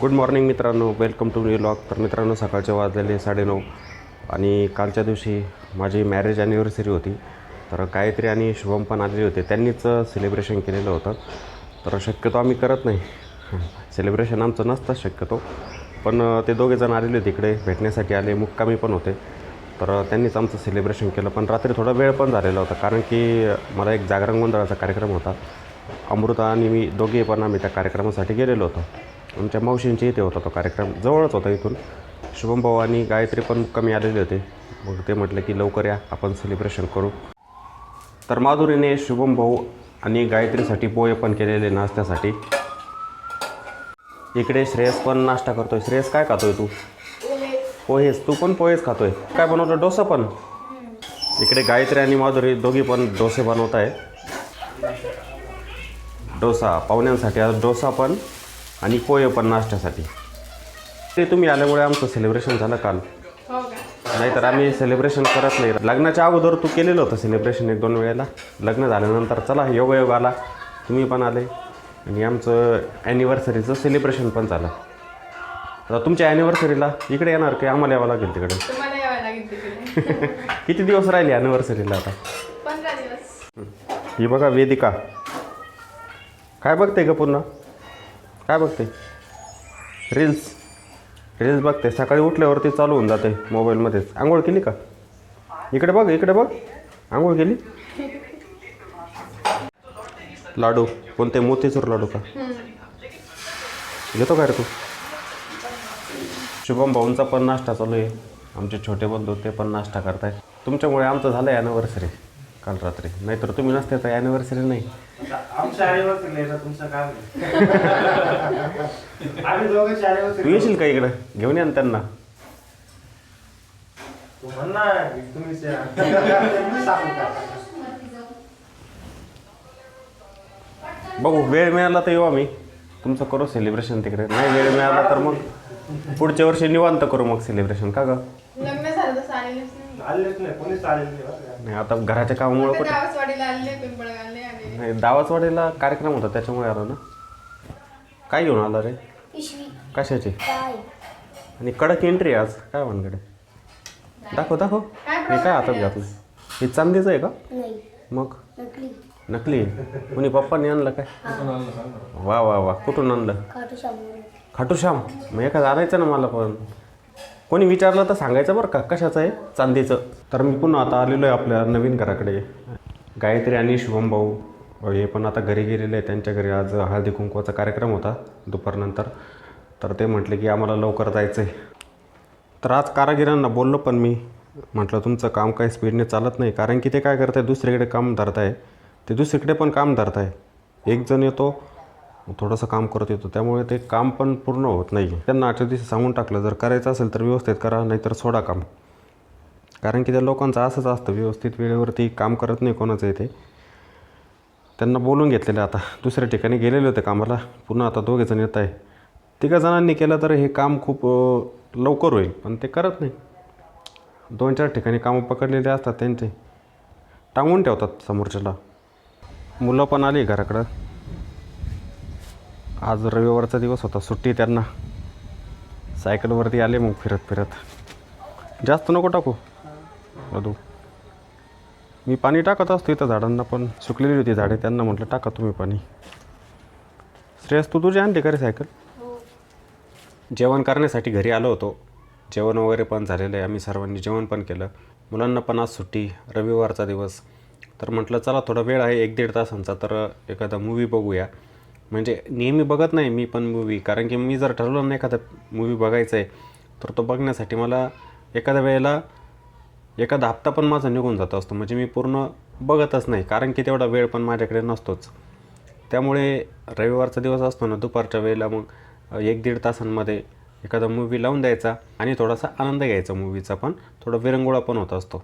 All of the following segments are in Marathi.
गुड मॉर्निंग मित्रांनो. वेलकम टू न्यू लॉग तर मित्रांनो सकाळचे वाजलेले साडेनऊ आणि कालच्या दिवशी माझी मॅरेज ॲनिव्हर्सरी होती. तर गायत्री आणि शुभम पण आलेले होते. त्यांनीच सेलिब्रेशन केलेलं होतं. तर शक्यतो आम्ही करत नाही. सेलिब्रेशन आमचं नसतं शक्यतो. पण ते दोघे जण आलेले होते इकडे. भेटण्यासाठी आले. मुक्कामी पण होते. तर त्यांनीच आमचं सेलिब्रेशन केलं. पण रात्री थोडा वेळ पण झालेला होता. कारण की मला एक जागरण गोंधळाचा कार्यक्रम होता. अमृता आणि मी दोघे पण आम्ही त्या कार्यक्रमासाठी गेलेलो होतो. आमच्या मावशींच्या इथे होता तो कार्यक्रम. जवळच होता इथून. शुभम भाऊ आणि गायत्री पण कमी आलेले होते. मग ते म्हटलं की लवकर या आपण सेलिब्रेशन करू. तर माधुरीने शुभम भाऊ आणि गायत्रीसाठी पोहे पण केलेले नाश्त्यासाठी. इकडे श्रेयस पण नाश्ता करतोय. श्रेयस काय खातोय तू? पोहेच. तू पण पोहेच खातोय. काय बनवतो? डोसा पण? इकडे गायत्री आणि माधुरी दोघी पण डोसे बनवत आहे डोसा. पाहुण्यांसाठी आज डोसा पण. आणि पोहे पण नाश्त्यासाठी. ते तुम्ही आल्यामुळे आमचं सेलिब्रेशन झालं काल. नाहीतर आम्ही सेलिब्रेशन करत नाही. लग्नाच्या अगोदर तू केलेलं होतं सेलिब्रेशन एक दोन वेळेला. लग्न झाल्यानंतर चला योगायोग आला. तुम्ही पण आले. आणि आमचं ॲनिव्हर्सरीचं सेलिब्रेशन पण झालं. आता तुमच्या ॲनिव्हर्सरीला इकडे येणार की आम्हाला यावं लागेल तिकडे? किती दिवस राहिले ॲनिव्हर्सरीला आता? ही. बघा वेदिका. काय बघते का पुन्हा काय बघते? रील्स रील्स बघते. सकाळी उठल्यावरती चालू होऊन जाते मोबाईलमध्येच आंघोळ केली का? इकडे बघ इकडे बघ. आंघोळ केली? लाडू. कोणते? मोतीचूर लाडू का? घेतो काय रे तू? शुभम भाऊंचा पण नाश्ता चालू आहे. आमचे छोटे बंधू ते पण नाश्ता करतायत. तुमच्यामुळे आमचं झालं ॲनिव्हर्सरी काल रात्री. नाहीतर तुम्ही नसते तर ॲनिव्हर्सरी नाही. आमच्या आईवरती लिहायचं तुमचं काम आहे. आम्ही दोघांची तू येशील का इकडं? घेऊन या ना त्यांना. तू म्हण ना की तुम्हीच या. तुम्ही सांगू का? बघू वेळ मिळाला तर येऊ आम्ही. तुमचं करू सेलिब्रेशन तिकडे. नाही वेळ मिळाला तर मग पुढच्या वर्षी निवांत करू मग सेलिब्रेशन का गं? लग्न झालं तसं आलेलेच नाही आलेच नाही कोणीच आलेलं नाही बरं का. नाही आता घराच्या कामामुळे कुठे? गावसवाडीला आले पिंपळगावले आणि नाही दावाचवाडीला कार्यक्रम होता त्याच्यामुळे आलो ना. काय घेऊन आला रे? पिशवी. कशाची? काय? आणि कडक एंट्री आज काय म्हणकडे दाखव दाखव. काय हे काय हातात घातलं हे चांदीचं आहे का? नाही. मग? नकली. नकली? कुणी पप्पांनी आणलं काय? वा वा वा. कुठून आणलं? खाटू खाटूश्याम. मग एखादं आणायचं ना मला पण. कोणी विचारलं तर सांगायचं बरं का कशाचं आहे? चांदीचं. तर मी पुन्हा आता आलेलो आहे आपल्या नवीन घराकडे. गायत्री आणि शुभम भाऊ हे पण आता घरी गेलेले आहे त्यांच्या घरी आज हळदी कुंकवाचा कार्यक्रम होता दुपारनंतर तर ते म्हटले की आम्हाला लवकर जायचं आहे तर आज कारागिरांना बोललो पण मी. म्हटलं तुमचं काम काही स्पीडने चालत नाही. कारण की ते काय करत आहे दुसरीकडे काम धरत आहे ते दुसरीकडे पण काम धरत आहे एक जण येतो थोडंसं काम करत येतो. त्यामुळे ते काम पण पूर्ण होत नाही त्यांना आजच्या दिवशी सांगून टाकलं जर करायचं असेल तर व्यवस्थित करा नाहीतर सोडा काम. कारण की त्या लोकांचं असंच असतं व्यवस्थित वेळेवरती काम करत नाही कोणाचं इथे त्यांना बोलून घेतलेलं आता. दुसऱ्या ठिकाणी गेलेले होते कामाला. पुन्हा आता दोघे जण येत आहे. तिघा जणांनी केलं तर हे काम खूप लवकर होईल पण ते करत नाही. दोन चार ठिकाणी कामं पकडलेले असतात त्यांचे. टांगून ठेवतात समोरच्याला. मुलं पण आली घराकडं. आज रविवारचा दिवस होता सुट्टी त्यांना. सायकलवरती आले मग फिरत फिरत. जास्त नको टाकू अदू मी पाणी टाकत असतो इथं झाडांना पण सुकलेली होती झाडे त्यांना म्हटलं टाका तुम्ही पाणी. श्रेयस तू तुझी आणली का रे सायकल जेवण करण्यासाठी घरी आलो होतो. जेवण वगैरे पण झालेलं आहे आम्ही सर्वांनी जेवण पण केलं. मुलांना पण आज सुट्टी रविवारचा दिवस. तर म्हटलं चला थोडा वेळ आहे एक दीड तासांचा तर एखादा मूवी बघूया. म्हणजे नेहमी बघत नाही मी पण मूवी कारण की मी जर ठरवलं नाही एखादा मूवी बघायचा आहे तर तो बघण्यासाठी मला एखाद्या वेळेला एखादा हप्ता पण माझा निघून जात असतो. म्हणजे मी पूर्ण बघतच नाही. कारण की तेवढा वेळ पण माझ्याकडे नसतोच. त्यामुळे रविवारचा दिवस असतो ना दुपारच्या वेळेला मग एक दीड तासांमध्ये एखादा मूवी लावून द्यायचा आणि थोडासा आनंद घ्यायचा मूवीचा पण. थोडा विरंगुळा पण होत असतो.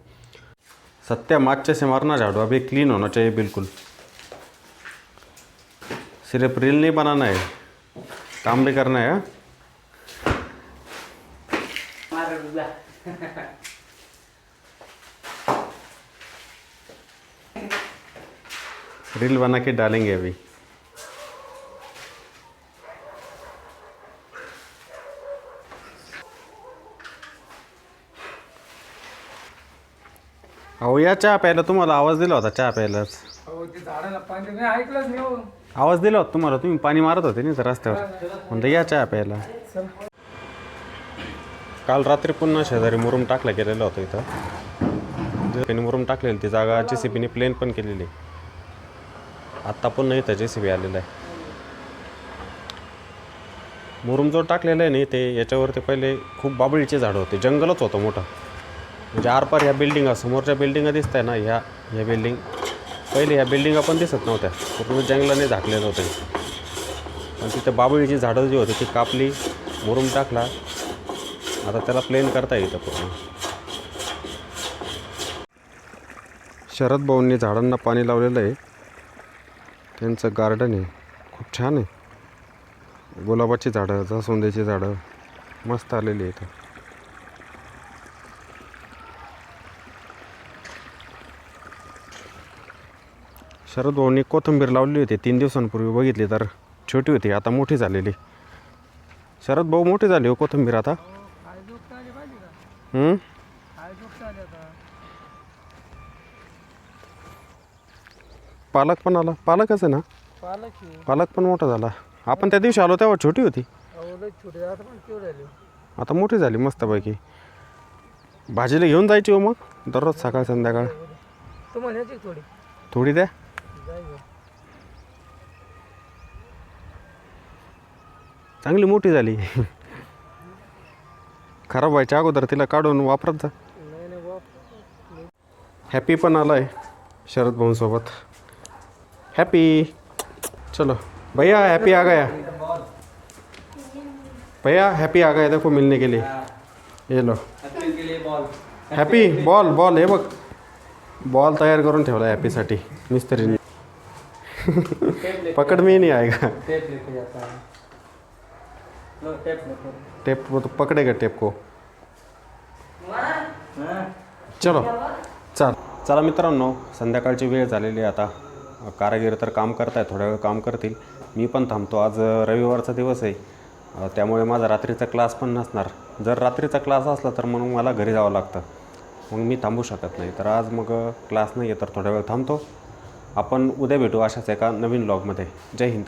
सत्या मागच्या से मारना झाड़ू. अभि क्लीन होणं चाहिए बिलकुल. सिर्फ रील नहीं बनाना है काम भी करना है रील बना के डालेंगे अभी। अहो या चहा प्यायला तुम्हाला आवाज दिला होता चहा प्यायलाच ऐकलंच नाही आवाज दिला होता तुम्हाला तुम्ही पाणी मारत होते ना रस्त्यावर? म्हणता या चहा प्यायला. काल रात्री पुन्हा शेजारी मुरुम टाकला गेलेला होता इथं. जे त्यांनी मुरुम टाकलेली ती जागा जे सी बीने प्लेन पण केलेली. आत्ता पुन्हा इथं जे सी बी आलेला आहे. मुरुम जो टाकलेला आहे नाही ते याच्यावरती पहिले खूप बाबळीचे झाडं होते. जंगलच होतं मोठं. म्हणजे आरपार ह्या बिल्डिंगा समोरच्या बिल्डिंगा दिसत आहे ना ह्या ह्या बिल्डिंग पहिले ह्या बिल्डिंगा पण दिसत नव्हत्या. पूर्ण जंगलाने झाकलेलं होतं. पण तिथे बाबळीची झाडं जी होती ती कापली मुरुम टाकला. आता त्याला प्लेन करता येतं पूर्ण. शरद भाऊंनी झाडांना पाणी लावलेलं आहे. त्यांचं गार्डन आहे. खूप छान आहे. गुलाबाची झाडं जासुंदीची झाडं मस्त आलेली आहे इथं शरद भाऊंनी कोथिंबीर लावली होती. तीन दिवसांपूर्वी बघितली तर छोटी होती. आता मोठी झालेली. शरद भाऊ मोठी झाली हो कोथिंबीर आता. हम्म? पालक पण आला. पालकच आहे ना? पालक पालक पण मोठा झाला. आपण त्या दिवशी आलो तेव्हा छोटी होती. आता मोठी झाली मस्तपैकी. भाजीला घेऊन जायची हो मग? दररोज सकाळ संध्याकाळ. थोडी द्या जाय गं. चांगली मोठी झाली. खराब व्हायच्या अगोदर तिला काढून वापरत जा. हॅपी पण आला आहे शरद भाऊंसोबत हॅपी चलो. भैया हैप्पी आ गया. भैया हैप्पी आ गया. देखो मिलने के लिए. ये लो. हॅपी बॉल बॉल हे बघ. बॉल तयार करून ठेवला हॅपीसाठी मिस्त्रीने पकड मी नाही आहे का टेप वो तो पकड़ेगा टेप को। चलो चल। चला मित्रांनो संध्याकाळची वेळ झालेली आहे आता. कारागीर तर काम करताय थोड्या वेळ काम करतील. मी पण थांबतो. आज रविवारचा दिवस आहे. त्यामुळे माझा रात्रीचा क्लास पण नसणार. जर रात्रीचा क्लास असला तर मग मला घरी जावं लागतं. मग मी थांबू शकत नाही. तर आज मग क्लास नाही आहे तर थोड्या वेळ थांबतो. आपण उद्या भेटू अशाच एका नवीन ब्लॉगमध्ये जय हिंद.